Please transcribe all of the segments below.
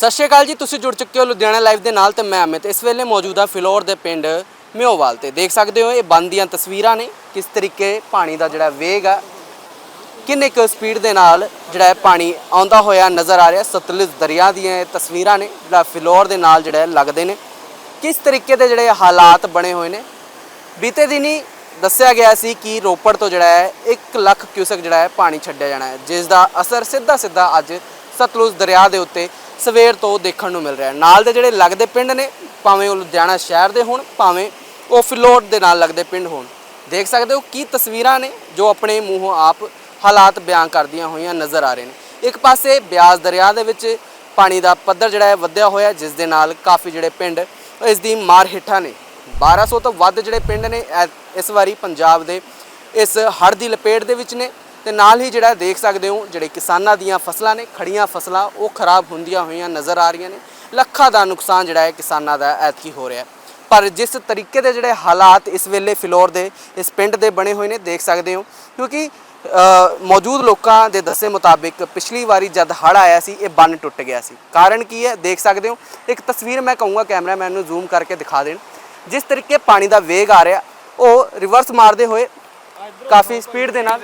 ਸਤਿ ਸ਼੍ਰੀ ਅਕਾਲ ਜੀ, ਤੁਸੀਂ ਜੁੜ ਚੁੱਕੇ ਹੋ ਲੁਧਿਆਣਾ ਲਾਈਵ ਦੇ ਨਾਲ ਤੇ ਮੈਂ ਅਮਿਤ। ਇਸ ਵੇਲੇ ਮੌਜੂਦਾ ਫਿਲੌਰ ਦੇ ਪਿੰਡ ਮਿਓਵਾਲ ਤੇ। ਦੇਖ ਸਕਦੇ ਹੋ ਇਹ ਬੰਦ ਦੀਆਂ ਤਸਵੀਰਾਂ ਨੇ, ਕਿਸ ਤਰੀਕੇ ਪਾਣੀ ਦਾ ਜਿਹੜਾ ਵੇਗ ਆ, ਕਿੰਨੇ ਕੁ ਸਪੀਡ ਦੇ ਨਾਲ ਜਿਹੜਾ ਪਾਣੀ ਆਉਂਦਾ ਹੋਇਆ ਨਜ਼ਰ ਆ ਰਿਹਾ, ਸਤਲੁਜ ਦਰਿਆ ਦੀਆਂ ਇਹ ਤਸਵੀਰਾਂ ਨੇ, ਜਿਹੜਾ ਫਿਲੌਰ ਦੇ ਨਾਲ ਜਿਹੜਾ ਲੱਗਦੇ ਨੇ। ਕਿਸ ਤਰੀਕੇ ਦੇ ਜਿਹੜੇ ਹਾਲਾਤ ਬਣੇ ਹੋਏ ਨੇ? ਬੀਤੇ ਦਿਨੀ ਦੱਸਿਆ ਗਿਆ ਸੀ ਕਿ ਰੋਪੜ ਤੋਂ ਜਿਹੜਾ ਹੈ 1 ਲੱਖ ਕਿਊਸਕ ਜਿਹੜਾ ਹੈ ਪਾਣੀ ਛੱਡਿਆ ਜਾਣਾ ਹੈ, ਜਿਸ ਦਾ ਅਸਰ ਸਿੱਧਾ ਸਿੱਧਾ ਅੱਜ ਸਤਲੁਜ ਦਰਿਆ ਦੇ ਉੱਤੇ ਸਵੇਰ ਤੋਂ ਦੇਖਣ ਨੂੰ ਮਿਲ ਰਿਹਾ ਨਾਲ ਦੇ ਜਿਹੜੇ ਲੱਗਦੇ ਪਿੰਡ ਨੇ, ਭਾਵੇਂ ਉਹ ਲੁਧਿਆਣਾ ਸ਼ਹਿਰ ਦੇ ਹੋਣ, ਭਾਵੇਂ ਉਹ ਫਿਲੌਰ ਦੇ ਨਾਲ ਲੱਗਦੇ ਪਿੰਡ ਹੋਣ, ਦੇਖ ਸਕਦੇ ਹੋ ਕੀ ਤਸਵੀਰਾਂ ਨੇ ਜੋ ਆਪਣੇ ਮੂੰਹੋਂ ਆਪ ਹਾਲਾਤ ਬਿਆਨ ਕਰਦੀਆਂ ਹੋਈਆਂ ਨਜ਼ਰ ਆ ਰਹੇ ਨੇ। ਇੱਕ ਪਾਸੇ ਬਿਆਸ ਦਰਿਆ ਦੇ ਵਿੱਚ ਪਾਣੀ ਦਾ ਪੱਧਰ ਜਿਹੜਾ ਹੈ ਵਧਿਆ ਹੋਇਆ ਜਿਸ ਦੇ ਨਾਲ ਕਾਫੀ ਜਿਹੜੇ ਪਿੰਡ ਇਸ ਦੀ ਮਾਰ ਹੇਠਾਂ ਨੇ। 1200 ਤੋਂ ਵੱਧ ਜਿਹੜੇ ਪਿੰਡ ਨੇ ਇਸ ਵਾਰੀ ਪੰਜਾਬ ਦੇ ਇਸ ਹੜ੍ਹ ਦੀ ਲਪੇਟ ਦੇ ਵਿੱਚ ਨੇ। ਤੇ ਨਾਲ ਹੀ ਜਿਹੜਾ ਦੇਖ ਸਕਦੇ ਹੋ, ਜਿਹੜੇ ਕਿਸਾਨਾਂ ਦੀਆਂ ਫਸਲਾਂ ਨੇ ਖੜੀਆਂ ਫਸਲਾਂ, ਉਹ ਖਰਾਬ ਹੁੰਦੀਆਂ ਹੋਈਆਂ ਨਜ਼ਰ ਆ ਰਹੀਆਂ ਨੇ। ਲੱਖਾਂ ਦਾ ਨੁਕਸਾਨ ਜਿਹੜਾ ਹੈ ਕਿਸਾਨਾਂ ਦਾ ਐਤਕੀ ਹੋ ਰਿਹਾ ਹੈ। ਪਰ ਜਿਸ ਤਰੀਕੇ ਦੇ ਜਿਹੜੇ ਹਾਲਾਤ ਇਸ ਵੇਲੇ ਫਿਲੌਰ ਦੇ, ਇਸ ਪਿੰਡ ਦੇ ਬਣੇ ਹੋਏ ਨੇ, ਦੇਖ ਸਕਦੇ ਹੋ, ਕਿਉਂਕਿ ਮੌਜੂਦ ਲੋਕਾਂ ਦੇ ਦੱਸੇ ਮੁਤਾਬਿਕ ਪਿਛਲੀ ਵਾਰੀ ਜਦ ਹੜ ਆਇਆ ਸੀ, ਇਹ ਬੰਨ ਟੁੱਟ ਗਿਆ ਸੀ। ਕਾਰਨ ਕੀ ਹੈ, ਦੇਖ ਸਕਦੇ ਹੋ, ਇੱਕ ਤਸਵੀਰ ਮੈਂ ਕਹੂੰਗਾ ਕੈਮਰਾਮੈਨ ਨੂੰ ਜ਼ੂਮ ਕਰਕੇ ਦਿਖਾ ਦੇਣ। ਜਿਸ ਤਰੀਕੇ ਪਾਣੀ ਦਾ ਵੇਗ ਆ ਰਿਹਾ, ਉਹ ਰਿਵਰਸ ਮਾਰਦੇ ਹੋਏ ਕਾਫੀ ਸਪੀਡ ਦੇ ਨਾਲ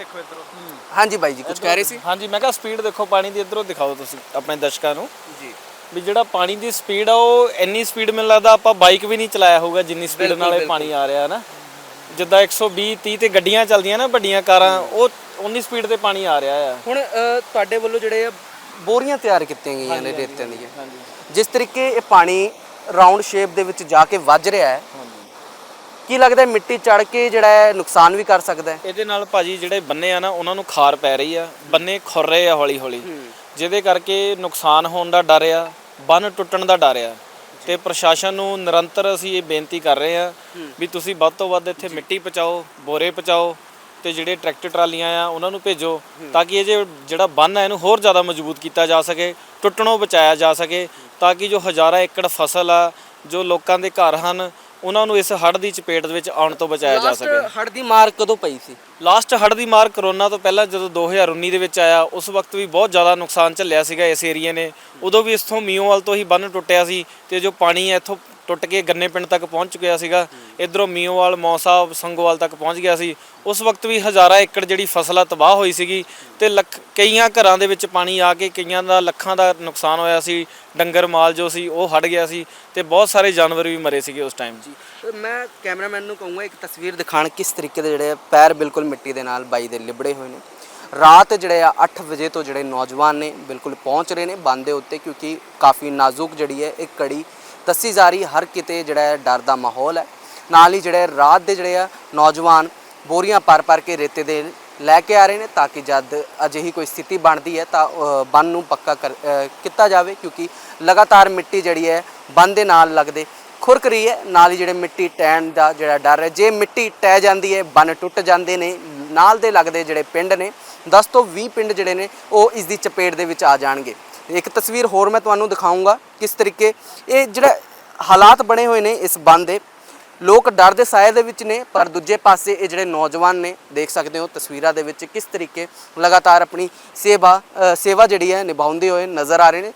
ਹਾਂਜੀ ਬਾਈ ਜੀ ਕੁਝ ਕਹਿ ਰਹੇ ਸੀ? ਹਾਂਜੀ ਮੈਂ ਕਿਹਾ ਸਪੀਡ ਦੇਖੋ ਪਾਣੀ ਦੀ ਇਧਰੋਂ ਦਿਖਾਓ ਤੁਸੀਂ ਆਪਣੇ ਦਰਸ਼ਕਾਂ ਨੂੰ। ਜੀ। ਵੀ ਜਿਹੜਾ ਪਾਣੀ ਦੀ ਸਪੀਡ ਆ ਉਹ ਇੰਨੀ ਸਪੀਡ ਮੈਨੂੰ ਲੱਗਦਾ ਆਪਾਂ ਬਾਈਕ ਵੀ ਨਹੀਂ ਚਲਾਇਆ ਹੋਊਗਾ ਜਿੰਨੀ ਸਪੀਡ ਨਾਲ ਇਹ। ਪਾਣੀ ਆ ਰਿਹਾ ਨਾ। ਜਿੱਦਾਂ 120 30 ਤੇ ਗੱਡੀਆਂ ਚੱਲਦੀਆਂ ਨਾ ਵੱਡੀਆਂ ਕਾਰਾਂ ਉਹ ਉਨੀ ਸਪੀਡ ਤੇ ਪਾਣੀ ਆ ਰਿਹਾ ਆ। ਹੁਣ ਤੁਹਾਡੇ ਵੱਲੋਂ ਜਿਹੜੇ ਬੋਰੀਆਂ ਤਿਆਰ ਕੀਤੀਆਂ ਗਈਆਂ ਨੇ ਰੇਤਿਆਂ ਦੀਆਂ। ਹਾਂਜੀ। ਜਿਸ ਤਰੀਕੇ ਇਹ ਪਾਣੀ ਰਾਉਂਡ ਸ਼ੇਪ ਦੇ ਵਿੱਚ ਜਾ ਕੇ ਵੱਜ ਰਿਹਾ ਹੈ ਕੀ ਲੱਗਦਾ ਹੈ ਮਿੱਟੀ ਚੜ ਕੇ ਜਿਹੜਾ ਹੈ ਨੁਕਸਾਨ ਵੀ ਕਰ ਸਕਦਾ ਹੈ? ਇਹਦੇ ਨਾਲ ਭਾਜੀ ਜਿਹੜੇ ਬੰਨੇ ਆ ਨਾ ਉਹਨਾਂ ਨੂੰ ਖਾਰ ਪੈ ਰਹੀ ਆ। ਬੰਨੇ ਖੁਰ ਰਹੇ ਆ ਹੌਲੀ ਹੌਲੀ ਜਿਹਦੇ ਕਰਕੇ ਨੁਕਸਾਨ ਹੋਣ ਦਾ ਡਰ ਆ ਬੰਨ ਟੁੱਟਣ ਦਾ ਡਰ ਆ। ਤੇ ਪ੍ਰਸ਼ਾਸਨ ਨੂੰ ਨਿਰੰਤਰ ਅਸੀਂ ਇਹ ਬੇਨਤੀ ਕਰ ਰਹੇ ਆ ਵੀ ਤੁਸੀਂ ਵੱਧ ਤੋਂ ਵੱਧ ਇੱਥੇ ਮਿੱਟੀ ਪਹੁੰਚਾਓ ਬੋਰੇ ਪਹੁੰਚਾਓ ਤੇ ਜਿਹੜੇ ਟਰੈਕਟਰ ਟਰਾਲੀਆਂ ਆ ਉਹਨਾਂ ਨੂੰ ਭੇਜੋ ਤਾਂ ਕਿ ਇਹ ਜੇ ਜਿਹੜਾ ਬੰਨ ਹੈ ਇਹਨੂੰ ਹੋਰ ਜ਼ਿਆਦਾ ਮਜ਼ਬੂਤ ਕੀਤਾ ਜਾ ਸਕੇ ਟੁੱਟਣੋਂ ਬਚਾਇਆ ਜਾ ਸਕੇ ਤਾਂ ਕਿ ਜੋ ਹਜ਼ਾਰਾਂ ਏਕੜ ਫਸਲ ਆ ਜੋ ਲੋਕਾਂ ਦੇ ਘਰ ਹਨ ਉਹਨਾਂ ਨੂੰ ਇਸ ਹੜ੍ਹ ਦੀ ਚਪੇਟ ਦੇ ਵਿੱਚ ਆਉਣ ਤੋਂ ਬਚਾਇਆ ਜਾ ਸਕੇ। ਲਾਸਟ ਹੜ ਦੀ ਮਾਰ ਕਦੋਂ ਪਈ ਸੀ? ਲਾਸਟ ਹੜ੍ਹ ਦੀ ਮਾਰ ਕਰੋਨਾ ਤੋਂ ਪਹਿਲਾਂ ਜਦੋਂ 2019 ਦੇ ਵਿੱਚ ਆਇਆ ਉਸ ਵਕਤ ਵੀ ਬਹੁਤ ਜ਼ਿਆਦਾ ਨੁਕਸਾਨ ਝੱਲਿਆ ਸੀਗਾ ਇਸ ਏਰੀਏ ਨੇ। ਉਦੋਂ ਵੀ ਇਥੋਂ ਮੀਓਵਾਲ ਤੋਂ ਹੀ ਬੰਨ ਟੁੱਟਿਆ ਸੀ ਤੇ ਜੋ ਪਾਣੀ ਹੈ ਇੱਥੋਂ ਟੁੱਟ ਕੇ ਗੰਨੇ ਪਿੰਡ ਤੱਕ ਪਹੁੰਚ ਚੁੱਕਿਆ ਸੀਗਾ। ਇਧਰੋਂ ਮੀਓਵਾਲ ਮੌਸਾ ਸੰਗੋਵਾਲ ਤੱਕ ਪਹੁੰਚ ਗਿਆ ਸੀ। ਉਸ ਵਕਤ ਵੀ ਹਜ਼ਾਰਾਂ ਏਕੜ ਜਿਹੜੀ ਫਸਲ ਆ ਤਬਾਹ ਹੋਈ ਸੀਗੀ ਤੇ ਲੱਖ ਕਈਆਂ ਘਰਾਂ ਦੇ ਵਿੱਚ ਪਾਣੀ ਆ ਕੇ ਕਈਆਂ ਦਾ ਲੱਖਾਂ ਦਾ ਨੁਕਸਾਨ ਹੋਇਆ ਸੀ। ਡੰਗਰ ਮਾਲ ਜੋ ਸੀ ਉਹ ਹੜ ਗਿਆ ਸੀ ਤੇ ਬਹੁਤ ਸਾਰੇ ਜਾਨਵਰ ਵੀ ਮਰੇ ਸੀਗੇ ਉਸ ਟਾਈਮ ਤੇ ਮੈਂ ਕੈਮਰਾਮੈਨ ਨੂੰ ਕਹੂੰਗਾ, ਇੱਕ ਤਸਵੀਰ ਦਿਖਾਣ ਕਿਸ ਤਰੀਕੇ ਦੇ ਜਿਹੜੇ ਆ, ਪੈਰ ਬਿਲਕੁਲ ਮਿੱਟੀ ਦੇ ਨਾਲ ਬਾਈ ਦੇ ਲਿਬੜੇ ਹੋਏ ਨੇ। ਰਾਤ ਜਿਹੜੇ ਆ 8 ਵਜੇ ਤੋਂ ਜਿਹੜੇ ਨੌਜਵਾਨ ਨੇ ਬਿਲਕੁਲ ਪਹੁੰਚ ਰਹੇ ਨੇ ਬੰਦ ਦੇ ਉੱਤੇ, ਕਿਉਂਕਿ ਕਾਫੀ ਨਾਜ਼ੁਕ ਜਿਹੜੀ ਹੈ, ਇਹ ਕੜੀ ਦੱਸੀ ਜਾ ਰਹੀ ਹਰ ਕਿਤੇ ਜਿਹੜਾ ਡਰ ਦਾ ਮਾਹੌਲ ਹੈ। ਨਾਲ ਹੀ ਜਿਹੜੇ ਰਾਤ ਦੇ ਜਿਹੜੇ ਆ, ਨੌਜਵਾਨ ਬੋਰੀਆਂ ਪਰ ਪਰ ਕੇ ਰੇਤੇ ਦੇ ਲੈ ਕੇ ਆ ਰਹੇ ਨੇ ਤਾਂ ਕਿ ਜਦ ਅਜਿਹੀ ਕੋਈ ਸਥਿਤੀ ਬਣਦੀ ਹੈ ਤਾਂ ਬੰਨ ਨੂੰ ਪੱਕਾ ਕਰ ਕੀਤਾ ਜਾਵੇ ਕਿਉਂਕਿ ਲਗਾਤਾਰ ਮਿੱਟੀ ਜਿਹੜੀ ਹੈ ਬੰਨ ਦੇ ਨਾਲ ਲੱਗਦੇ ਖੁਰਕ ਰਹੀ ਹੈ। ਨਾਲ ਹੀ ਜਿਹੜੇ ਮਿੱਟੀ ਟੈਣ ਦਾ ਜਿਹੜਾ ਡਰ ਹੈ, ਜੇ ਮਿੱਟੀ ਟਹਿ ਜਾਂਦੀ ਹੈ, ਬੰਨ ਟੁੱਟ ਜਾਂਦੇ ਨੇ, ਨਾਲ ਦੇ ਲੱਗਦੇ ਜਿਹੜੇ ਪਿੰਡ ਨੇ 10 ਤੋਂ 20 ਪਿੰਡ ਜਿਹੜੇ ਨੇ, ਉਹ ਇਸ ਦੀ ਚਪੇਟ ਦੇ ਵਿੱਚ ਆ ਜਾਣਗੇ। ਇੱਕ ਤਸਵੀਰ ਹੋਰ ਮੈਂ ਤੁਹਾਨੂੰ ਦਿਖਾਉਂਗਾ ਕਿਸ ਤਰੀਕੇ ਇਹ ਜਿਹੜਾ ਹਾਲਾਤ ਬਣੇ ਹੋਏ ਨੇ ਇਸ ਬੰਦ ਦੇ, ਲੋਕ ਡਰ ਦੇ ਸਾਏ ਦੇ ਵਿੱਚ ਨੇ, ਪਰ ਦੂਜੇ ਪਾਸੇ ਇਹ ਜਿਹੜੇ ਨੌਜਵਾਨ ਨੇ, ਦੇਖ ਸਕਦੇ ਹੋ ਤਸਵੀਰਾਂ ਦੇ ਵਿੱਚ ਕਿਸ ਤਰੀਕੇ ਲਗਾਤਾਰ ਆਪਣੀ ਸੇਵਾ ਸੇਵਾ ਜਿਹੜੀ ਹੈ ਨਿਭਾਉਂਦੇ ਹੋਏ ਨਜ਼ਰ ਆ ਰਹੇ ਨੇ।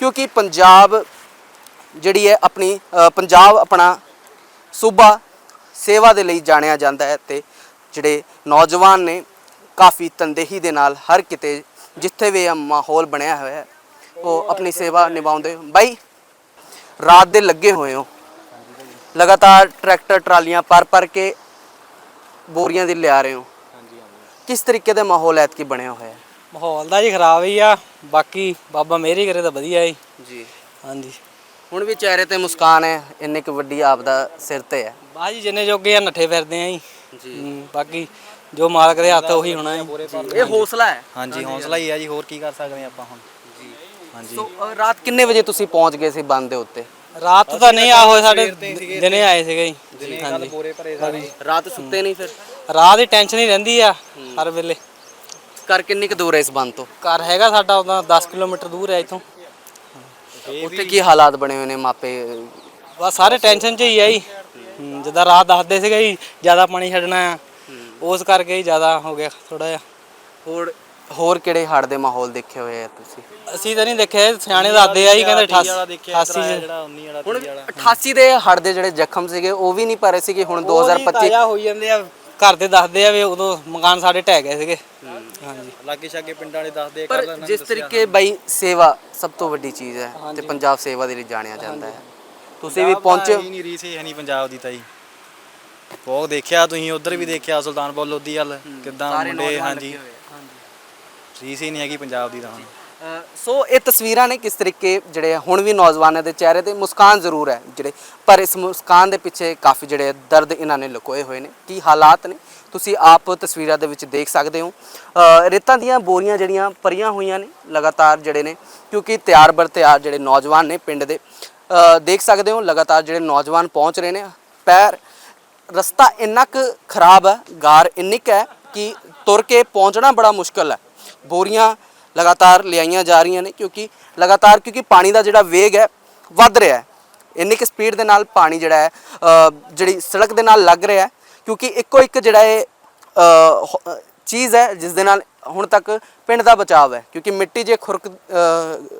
ਕਿਉਂਕਿ ਪੰਜਾਬ ਜਿਹੜੀ ਹੈ ਆਪਣੀ ਪੰਜਾਬ ਆਪਣਾ ਸੂਬਾ ਸੇਵਾ ਦੇ ਲਈ ਜਾਣਿਆ ਜਾਂਦਾ ਹੈ ਤੇ ਜਿਹੜੇ ਨੌਜਵਾਨ ਨੇ, ਕਾਫੀ ਤੰਦੇਹੀ ਦੇ ਨਾਲ ਹਰ ਕਿਤੇ ਜਿੱਥੇ ਵੀ ਇਹ ਮਾਹੌਲ ਬਣਿਆ ਹੋਇਆ ਹੈ ਉਹ ਆਪਣੀ ਸੇਵਾ ਨਿਭਾਉਂਦੇ ਬਾਈ ਰਾਤ ਦੇ ਲੱਗੇ ਹੋਏ ਹੋ। ਲਗਾਤਾਰ ਟਰੈਕਟਰ ਟਰਾਲੀਆਂ ਪਰ ਪਰ ਕੇ ਬੋਰੀਆਂ ਦੀ ਲਿਆ ਰਹੇ ਹੋ। ਕਿਸ ਤਰੀਕੇ ਦਾ ਮਾਹੌਲ ਐਤਕੀ ਬਣਿਆ ਹੋਇਆ ਹੈ? ਮਾਹੌਲ ਦਾ ਜੀ ਖਰਾਬ ਹੀ ਆ। ਬਾਕੀ ਬਾਬਾ ਮੇਰੀ ਕਰੇ ਤਾਂ ਵਧੀਆ ਜੀ ਜੀ। ਹਾਂਜੀ। ਹੁਣ ਵੀ ਚਿਹਰੇ ਤੇ ਮੁਸਕਾਨ ਹੈ। ਇੰਨੇ ਕੁ ਵੱਡੀ ਆਪਦਾ ਸਿਰ ਤੇ ਹੈ। ਬਾਜੀ ਜਿੰਨੇ ਜੋਗੇ ਆ ਨੱਠੇ ਫਿਰਦੇ ਆ ਜੀ। ਹੂੰ, ਬਾਕੀ ਜੋ ਮਾਲਕ ਦੇ ਹੱਥ ਉਹੀ ਹੋਣਾ ਜੀ। ਇਹ ਹੌਸਲਾ ਹੈ। ਹਾਂਜੀ ਹੌਸਲਾ ਹੀ ਆ ਜੀ। ਹੋਰ ਕੀ ਕਰ ਸਕਦੇ ਆ ਆਪਾਂ ਹੁਣ? ਹਾਂਜੀ। ਸੋ ਅ, ਰਾਤ ਕਿੰਨੇ ਵਜੇ ਤੁਸੀਂ ਪਹੁੰਚ ਗਏ ਸੀ ਬੰਦ ਦੇ ਉੱਤੇ? ਰਾਤ ਤਾਂ ਨਹੀਂ ਆ ਹੋਏ ਸਾਡੇ ਦਿਨੇ ਆਏ ਸੀਗੇ ਜੀ। ਹਾਂਜੀ। ਰਾਤ ਸੁੱਤੇ ਨਹੀਂ ਫਿਰ? ਰਾਤ ਦੀ ਟੈਨਸ਼ਨ ਹੀ ਰਹਿੰਦੀ ਆ ਹਰ ਵੇਲੇ। ਘਰ ਕਿੰਨੀ ਕੁ ਦੂਰ ਹੈ ਇਸ ਬੰਦ ਤੋਂ? ਘਰ ਹੈਗਾ ਸਾਡਾ ਉਦਾਂ 10 ਕਿਲੋਮੀਟਰ ਦੂਰ ਹੈ ਇੱਥੋਂ। ਉੱਥੇ ਕੀ ਹਾਲਾਤ ਬਣੇ ਹੋਏ ਨੇ ਮਾਪੇ? ਬਸ ਸਾਰੇ ਟੈਨਸ਼ਨ 'ਚ ਹੀ ਆ ਜੀ। ਹੂੰ, ਜਿੱਦਾਂ ਰਾਤ ਦੱਸਦੇ ਸੀਗੇ ਜੀ ਜ਼ਿਆਦਾ ਪਾਣੀ ਛੱਡਣਾ ਆ। ਉਸ ਕਰਕੇ ਹੀ ਜ਼ਿਆਦਾ ਹੋ ਗਿਆ ਥੋੜਾ ਜਿਹਾ। ਹੋਰ ਹੋਰ ਕਿਹੜੇ ਹੜ੍ਹ ਦੇ ਮਾਹੌਲ ਦੇਖੇ ਹੋਏ ਆ ਤੁਸੀਂ? ਅਸੀਂ ਤਾਂ ਨਹੀਂ ਦੇਖਿਆ ਸਿਆਣੇ ਦੱਸਦੇ ਆ ਜੀ ਕਹਿੰਦੇ 88 ਵਾਲਾ ਦੇਖਿਆ 88 88 ਜਿਹੜਾ 19 ਵਾਲਾ ਹੁਣ 88 ਦੇ ਹੜ੍ਹ ਦੇ ਜਿਹੜੇ ਜ਼ਖਮ ਸੀਗੇ ਉਹ ਵੀ ਨਹੀਂ ਭਰੇ ਸੀਗੇ ਹੁਣ 2025 ਤਾਜ਼ਾ ਹੋਈ ਜਾਂਦੇ ਆ। ਘਰ ਦੇ ਦੱਸਦੇ ਆ ਵੀ ਉਦੋਂ ਮਕਾਨ ਸਾਡੇ ਢਹਿ ਗਏ ਸੀਗੇ। ਹਾਂਜੀ। ਲਾਗੇ ਛਾਗੇ ਪਿੰਡਾਂ ਵਾਲੇ ਦੱਸਦੇ ਪਰ ਜਿਸ ਤਰੀਕੇ ਬਈ ਸੇਵਾ ਸਭ ਤੋਂ ਵੱਡੀ ਚੀਜ਼ ਹੈ ਤੇ ਪੰਜਾਬ ਸੇਵਾ ਦੇ ਲਈ ਜਾਣਿਆ ਜਾਂਦਾ ਹੈ। ਤੁਸੀਂ ਵੀ ਪਹੁੰਚੇ ਹੋ। ਨਹੀਂ ਰੀਸ ਹੀ ਹੈ ਨਹੀਂ ਪੰਜਾਬ ਦੀ ਤਾਂ ਜੀ ਬਹੁਤ ਦੇਖਿਆ ਤੁਸੀਂ ਉਧਰ ਵੀ ਦੇਖਿਆ ਸੁਲਤਾਨਪੁਰ ਲੋਧੀ ਵੱਲ ਕਿਦਾਂ ਮੁੰਡੇ ਹਾਂਜੀ। ਆ। ਰੀਸ ਹੀ ਨਹੀਂ ਹੈਗੀ ਪੰਜਾਬ ਦੀ ਤਾਂ ਹੁਣ। ਅ, ਸੋ ਇਹ ਤਸਵੀਰਾਂ ਨੇ ਕਿਸ ਤਰੀਕੇ ਜਿਹੜੇ ਆ, ਹੁਣ ਵੀ ਨੌਜਵਾਨਾਂ ਦੇ ਚਿਹਰੇ ਤੇ ਮੁਸਕਾਨ ਜ਼ਰੂਰ ਹੈ ਜਿਹੜੇ ਪਰ ਇਸ ਮੁਸਕਾਨ ਦੇ ਪਿੱਛੇ ਕਾਫੀ ਜਿਹੜੇ ਦਰਦ ਇਹਨਾਂ ਨੇ ਲੁਕੋਏ ਹੋਏ ਨੇ। ਕੀ ਹਾਲਾਤ ਨੇ? ਤੁਸੀਂ ਆਪ ਤਸਵੀਰਾਂ ਦੇ ਵਿੱਚ ਦੇਖ ਸਕਦੇ ਹੋ। ਅ, ਰੇਤਾਂ ਦੀਆਂ ਬੋਰੀਆਂ ਜਿਹੜੀਆਂ ਭਰੀਆਂ ਹੋਈਆਂ ਨੇ ਲਗਾਤਾਰ ਜਿਹੜੇ ਨੇ ਕਿਉਂਕਿ ਤਿਆਰ ਬਰ ਤਿਆਰ ਜਿਹੜੇ ਨੌਜਵਾਨ ਨੇ ਪਿੰਡ ਦੇ ਅ, ਦੇਖ ਸਕਦੇ ਹੋ ਲਗਾਤਾਰ ਜਿਹੜੇ ਨੌਜਵਾਨ ਪਹੁੰਚ ਰਹੇ ਨੇ। ਪੈਰ ਰਸਤਾ ਇੰਨਾ ਕੁ ਖਰਾਬ ਹੈ ਗਾਰ ਇੰਨੀ ਕੁ ਹੈ ਕਿ ਤੁਰ ਕੇ ਪਹੁੰਚਣਾ ਬੜਾ ਮੁਸ਼ਕਲ ਹੈ। ਬੋਰੀਆਂ ਲਗਾਤਾਰ ਲਿਆਈਆਂ ਜਾ ਰਹੀਆਂ ਨੇ ਕਿਉਂਕਿ ਲਗਾਤਾਰ ਕਿਉਂਕਿ ਪਾਣੀ ਦਾ ਜਿਹੜਾ ਵੇਗ ਹੈ ਵੱਧ ਰਿਹਾ ਹੈ। ਇੰਨੀ ਕੁ ਸਪੀਡ ਦੇ ਨਾਲ ਪਾਣੀ ਜਿਹੜਾ ਹੈ ਜਿਹੜੀ ਸੜਕ ਦੇ ਨਾਲ ਲੱਗ ਰਿਹਾ ਹੈ ਕਿਉਂਕਿ ਇੱਕੋ ਇੱਕ ਜਿਹੜਾ ਇਹ ਚੀਜ਼ ਹੈ ਜਿਸ ਦੇ ਨਾਲ ਹੁਣ ਤੱਕ ਪਿੰਡ ਦਾ ਬਚਾਅ ਹੈ ਕਿਉਂਕਿ ਮਿੱਟੀ ਜੇ ਖੁਰਕ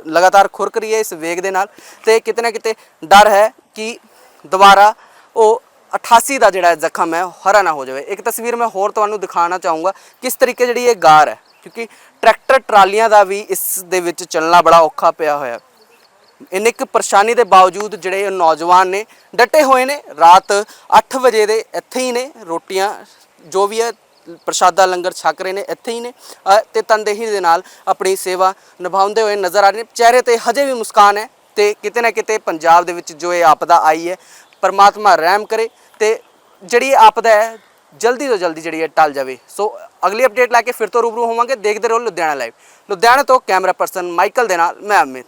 ਲਗਾਤਾਰ ਖੁਰਕ ਰਹੀ ਹੈ ਇਸ ਵੇਗ ਦੇ ਨਾਲ ਤੇ ਕਿਤੇ ਨਾ ਕਿਤੇ ਡਰ ਹੈ ਕਿ ਦੁਬਾਰਾ ਉਹ 88 ਦਾ ਜਿਹੜਾ ਜ਼ਖਮ ਹੈ ਹਰਾ ਨਾ ਹੋ ਜਾਵੇ। ਇੱਕ ਤਸਵੀਰ ਮੈਂ ਹੋਰ ਤੁਹਾਨੂੰ ਦਿਖਾਉਣਾ ਚਾਹੂੰਗਾ ਕਿਸ ਤਰੀਕੇ ਜਿਹੜੀ ਇਹ ਗਾਰ ਹੈ। ਕਿਉਂਕਿ ਟਰੈਕਟਰ ਟਰਾਲੀਆਂ ਦਾ ਵੀ ਇਸ ਦੇ ਵਿੱਚ ਚੱਲਣਾ ਬੜਾ ਔਖਾ ਪਿਆ ਹੋਇਆ। ਇੰਨੇ ਕੁ ਪਰੇਸ਼ਾਨੀ ਦੇ ਬਾਵਜੂਦ ਜਿਹੜੇ ਨੌਜਵਾਨ ਨੇ ਡਟੇ ਹੋਏ ਨੇ ਰਾਤ 8 ਵਜੇ ਦੇ ਇੱਥੇ ਹੀ ਨੇ ਰੋਟੀਆਂ ਜੋ ਵੀ ਹੈ ਪ੍ਰਸ਼ਾਦਾ ਲੰਗਰ ਛਕ ਰਹੇ ਨੇ ਇੱਥੇ ਹੀ ਨੇ। ਅ, ਤੇ ਤਨਦੇਹੀ ਦੇ ਨਾਲ ਆਪਣੀ ਸੇਵਾ ਨਿਭਾਉਂਦੇ ਹੋਏ ਨਜ਼ਰ ਆ ਰਹੇ ਨੇ। ਚਿਹਰੇ ਤੇ ਹਜੇ ਵੀ ਮੁਸਕਾਨ ਹੈ ਤੇ ਕਿਤੇ ਨਾ ਕਿਤੇ ਪੰਜਾਬ ਦੇ ਵਿੱਚ ਜੋ ਇਹ ਆਪਦਾ ਆਈ ਹੈ ਪਰਮਾਤਮਾ ਰਹਿਮ ਕਰੇ ਤੇ ਜਿਹੜੀ ਆਪਦਾ ਹੈ ਜਲਦੀ ਤੋਂ ਜਲਦੀ ਜਿਹੜੀ ਹੈ ਟਲ ਜਾਵੇ। ਸੋ ਅਗਲੀ ਅਪਡੇਟ ਲੈ ਕੇ ਫਿਰ ਤੋਂ ਰੂਬਰੂ ਹੋਵਾਂਗੇ। ਦੇਖਦੇ ਰਹੋ ਲੁਧਿਆਣਾ ਲਾਈਵ ਲੁਧਿਆਣਾ ਤੋਂ ਕੈਮਰਾ ਪਰਸਨ ਮਾਈਕਲ ਦੇ ਨਾਲ, ਮੈਂ ਅਮਿਤ।